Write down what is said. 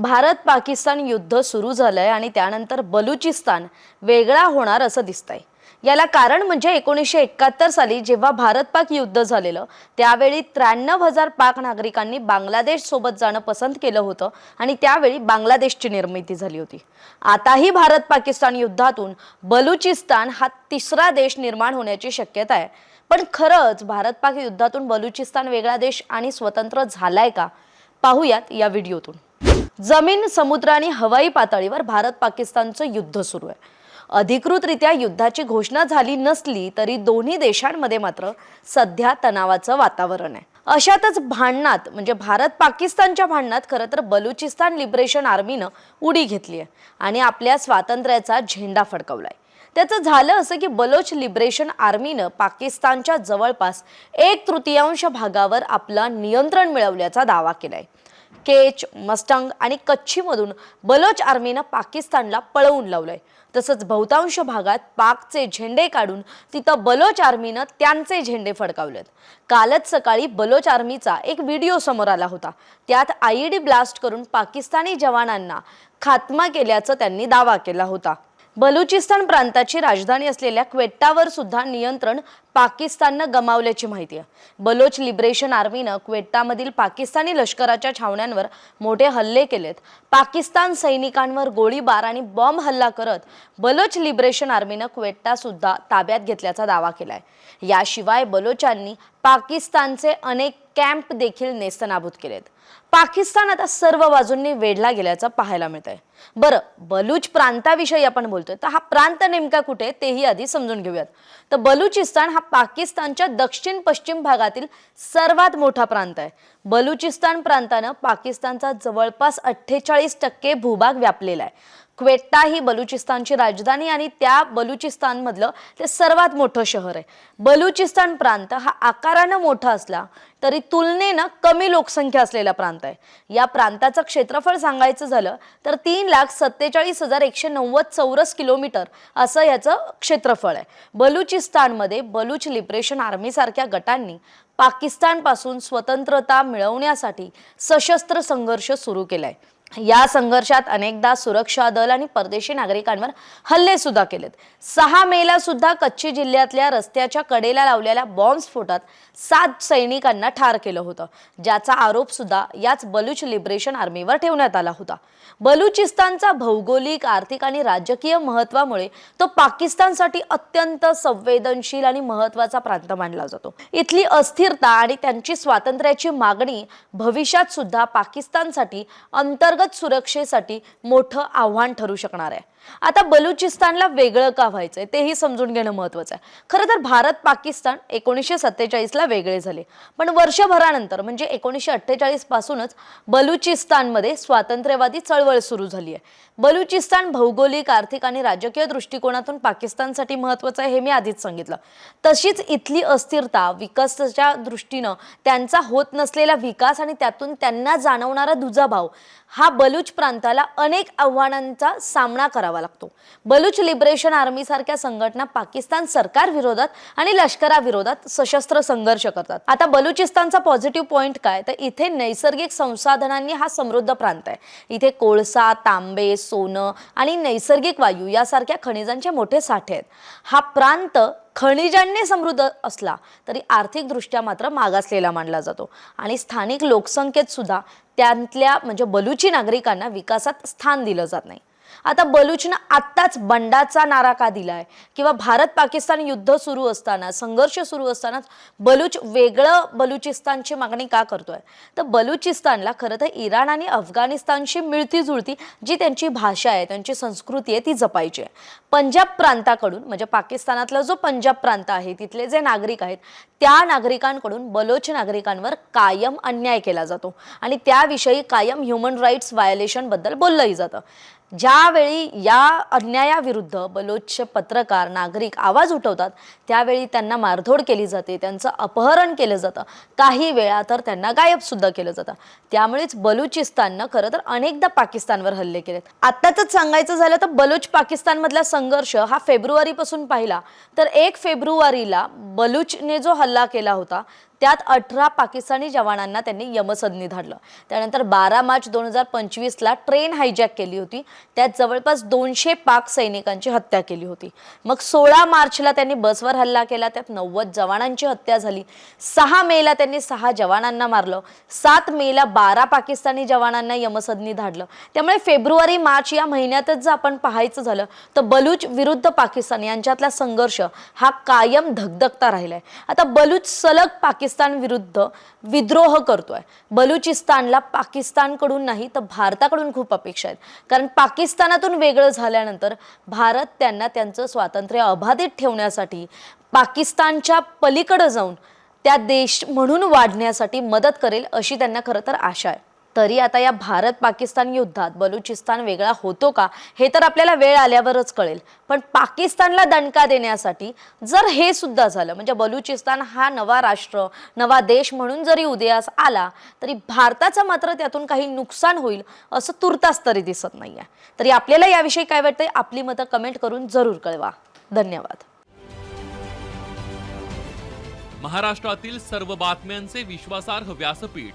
भारत पाकिस्तान युद्ध सुरू झालंय आणि त्यानंतर बलुचिस्तान वेगळा होणार असं दिसतंय. याला कारण म्हणजे एकोणीसशे एकाहत्तर साली जेव्हा भारत पाक युद्ध झालेलं त्यावेळी त्र्याण्णव हजार पाक नागरिकांनी बांगलादेश सोबत जाणं पसंत केलं होतं आणि त्यावेळी बांगलादेशची निर्मिती झाली होती. आताही भारत पाकिस्तान युद्धातून बलुचिस्तान हा तिसरा देश निर्माण होण्याची शक्यता आहे. पण खरंच भारत पाक युद्धातून बलुचिस्तान वेगळा देश आणि स्वतंत्र झालाय का? पाहूयात या व्हिडिओतून. जमीन समुद्र आणि हवाई पातळीवर भारत पाकिस्तानचं युद्ध सुरू आहे. अधिकृतरित्या युद्धाची घोषणा झाली नसली तरी दोन्ही देशांमध्ये मात्र सध्या तणावाचं वातावरण आहे. अशातच भांडणात म्हणजे भारत पाकिस्तानच्या भांडणात खरं तर बलुचिस्तान लिबरेशन आर्मीनं उडी घेतली आहे आणि आपल्या स्वातंत्र्याचा झेंडा फडकवलाय. त्याचं झालं असं की बलोच लिबरेशन आर्मीनं पाकिस्तानच्या जवळपास एक तृतीयांश भागावर आपला नियंत्रण मिळवल्याचा दावा केलाय. केच मस्टंग आणि कच्छीमधून बलोच आर्मीनं पाकिस्तानला पळवून लावलंय. तसंच बहुतांश भागात पाकचे झेंडे काढून तिथं बलोच आर्मीनं त्यांचे झेंडे फडकावलेत. कालच सकाळी बलोच आर्मीचा एक व्हिडिओ समोर आला होता. त्यात आयईडी ब्लास्ट करून पाकिस्तानी जवानांना खात्मा केल्याचं त्यांनी दावा केला होता. बलुचिस्तान प्रांताची राजधानी असलेल्या क्वेट्टावर सुद्धा नियंत्रण पाकिस्ताननं गमावल्याची माहिती आहे. बलोच लिबरेशन आर्मीनं क्वेटामधील पाकिस्तानी लष्कराच्या छावण्यांवर मोठे हल्ले केलेत. पाकिस्तान सैनिकांवर गोळीबार आणि बॉम्ब हल्ला करत बलोच लिबरेशन आर्मीनं क्वेट्टा सुद्धा ताब्यात घेतल्याचा दावा केलाय. याशिवाय बलोचांनी पाकिस्तानचे अनेक कॅम्प देखील नेस्तनाबूत केलेत. पाकिस्तान आता सर्व बाजूंनी वेढला गेल्याचं पाहायला मिळतंय. बरं बलूच प्रांताविषयी आपण बोलतोय तर हा प्रांत नेमका कुठे तेही आधी समजून घेऊयात. तर बलुचिस्तान हा पाकिस्तानच्या दक्षिण पश्चिम भागातील सर्वात मोठा प्रांत आहे. बलुचिस्तान प्रांतानं पाकिस्तानचा जवळपास अठ्ठेचाळीस टक्के भूभाग व्यापलेला आहे. क्वेट्टा ही बलुचिस्तानची राजधानी आणि त्या बलुचिस्तानमधलं ते सर्वात मोठं शहर आहे. बलुचिस्तान प्रांत हा आकारानं मोठा असला तरी तुलनेनं कमी लोकसंख्या असलेला प्रांत आहे. या प्रांताचं क्षेत्रफळ सांगायचं झालं तर तीन लाख सत्तेचाळीस हजार एकशे नव्वद चौरस किलोमीटर असं याचं क्षेत्रफळ आहे. बलुचिस्तानमध्ये बलुच लिबरेशन आर्मीसारख्या गटांनी पाकिस्तानपासून स्वतंत्रता मिळवण्यासाठी सशस्त्र संघर्ष सुरू केलाय. या संघर्षात अनेकदा सुरक्षा दल आणि परदेशी नागरिकांवर हल्ले सुद्धा केलेत. सहा मेला सुद्धा कच्ची जिल्ह्यातल्या रस्त्याच्या कडेला लावलेल्या बॉम्बस्फोटात सात सैनिकांना ठार केलं होतं. ज्याचा आरोप सुद्धा याच बलूच लिबरेशन आर्मीवर ठेवण्यात आला होता. बलुचिस्तानचा भौगोलिक आर्थिक आणि राजकीय महत्वामुळे तो पाकिस्तानसाठी अत्यंत संवेदनशील आणि महत्त्वाचा प्रांत मानला जातो. इथली अस्थिरता आणि त्यांची स्वातंत्र्याची मागणी भविष्यात सुद्धा पाकिस्तानसाठी अंतर अंतर्गत सुरक्षेसाठी मोठं आव्हान ठरू शकणार आहे. आता बलुचिस्तानला वेगळं का व्हायचंय तेही समजून घेणं महत्वाचं आहे. खरं तर भारत पाकिस्तान एकोणीसशे सत्तेचाळीसला वेगळे झाले. पण वर्षभरानंतर म्हणजे एकोणीसशे अठ्ठेचाळीस पासूनच बलुचिस्तानमध्ये स्वातंत्र्यवादी चळवळ सुरू झाली आहे. बलुचिस्तान भौगोलिक आर्थिक आणि राजकीय दृष्टिकोनातून पाकिस्तानसाठी महत्वाचं आहे हे मी आधीच सांगितलं. तशीच इथली अस्थिरता विकासाच्या दृष्टीनं त्यांचा होत नसलेला विकास आणि त्यातून त्यांना जाणवणारा दुजाभाव हा बलूच प्रांताला अनेक आव्हानांचा सामना करावा लागतो. बलूच लिबरेशन आर्मीसारख्या संघटना पाकिस्तान सरकार विरोधात आणि लष्कराविरोधात सशस्त्र संघर्ष करतात. आता बलुचिस्तानचा पॉझिटिव्ह पॉईंट काय? तर इथे नैसर्गिक संसाधनांनी हा समृद्ध प्रांत आहे. इथे कोळसा तांबे सोनं आणि नैसर्गिक वायू यासारख्या खनिजांचे मोठे साठे आहेत. हा प्रांत खनिजांनी समृद्ध असला तरी आर्थिकदृष्ट्या मात्र मागासलेला मानला जातो. आणि स्थानिक लोकसंख्येत सुद्धा त्यातल्या म्हणजे बलुची नागरिकांना विकासात स्थान दिलं जात नाही. आता बलुचनं आत्ताच बंडाचा नारा का दिलाय? किंवा भारत पाकिस्तान युद्ध सुरू असताना संघर्ष सुरू असतानाच बलूच वेगळं बलुचिस्तानची मागणी का करतोय? तर बलुचिस्तानला खरं तर इराण आणि अफगाणिस्तानशी मिळती जुळती जी त्यांची भाषा आहे त्यांची संस्कृती आहे ती जपायची आहे. पंजाब प्रांताकडून म्हणजे पाकिस्तानातला जो पंजाब प्रांत आहे तिथले जे नागरिक आहेत त्या नागरिकांकडून बलोच नागरिकांवर कायम अन्याय केला जातो. आणि त्याविषयी कायम ह्युमन राईट्स व्हायोलेशनबद्दल बोललंही जातं. ज्यावेळी या अन्यायाविरुद्ध बलोचचे पत्रकार नागरिक आवाज उठवतात त्यावेळी त्यांना मारधोड केली जाते त्यांचं अपहरण केलं जातं. काही वेळा तर त्यांना गायब सुद्धा केलं जातं. त्यामुळेच बलुचिस्ताननं खरं तर अनेकदा पाकिस्तानवर हल्ले केलेत. आत्ताच सांगायचं झालं तर बलूच पाकिस्तानमधला संघर्ष हा फेब्रुवारीपासून पाहिला. तर एक फेब्रुवारीला बलुचने जो हल्ला केला होता त्यात अठरा पाकिस्तानी जवानांना त्यांनी यमसदनी धाडलं. त्यानंतर बारा मार्च दोन हजार पंचवीसला ट्रेन हायजॅक केली होती. त्यात जवळपास दोनशे पाक सैनिकांची हत्या केली होती. मग सोळा मार्चला त्यांनी बसवर हल्ला केला. त्यात नव्वद जवानांची हत्या झाली. सहा मेला त्यांनी सहा जवानांना मारलं. सात मेला बारा पाकिस्तानी जवानांना यमसदनी धाडलं. त्यामुळे फेब्रुवारी मार्च या महिन्यातच जर आपण पाहायचं झालं तर बलूच विरुद्ध पाकिस्तान यांच्यातला संघर्ष हा कायम धगधगता राहिलाय. आता बलूच सलग पाकिस्तान पाकिस्तान विरुद्ध विद्रोह करतोय. बलुचिस्तानला पाकिस्तानकडून नाही तर भारताकडून खूप अपेक्षा आहेत. कारण पाकिस्तानातून वेगळं झाल्यानंतर भारत त्यांना त्यांचं स्वातंत्र्य अबाधित ठेवण्यासाठी पाकिस्तानच्या पलीकडं जाऊन त्या देश म्हणून वाढण्यासाठी मदत करेल अशी त्यांना खरं तर आशा आहे. तरी आता या भारत पाकिस्तान युद्धात बलुचिस्तान वेगळा होतो का हे तर आपल्याला वेळ आल्यावरच कळेल. पण पाकिस्तानला दणका देण्यासाठी जर हे सुद्धा झालं म्हणजे बलुचिस्तान हा नवा राष्ट्र नवा देश म्हणून जरी उदयास आला तरी भारताचं मात्र त्यातून काही नुकसान होईल असं तुर्तास तरी दिसत नाही आहे तरी आपल्याला याविषयी काय वाटतंय आपली मतं कमेंट करून जरूर कळवा. धन्यवाद. महाराष्ट्रातील सर्व बातम्यांचे विश्वासार्ह व्यासपीठ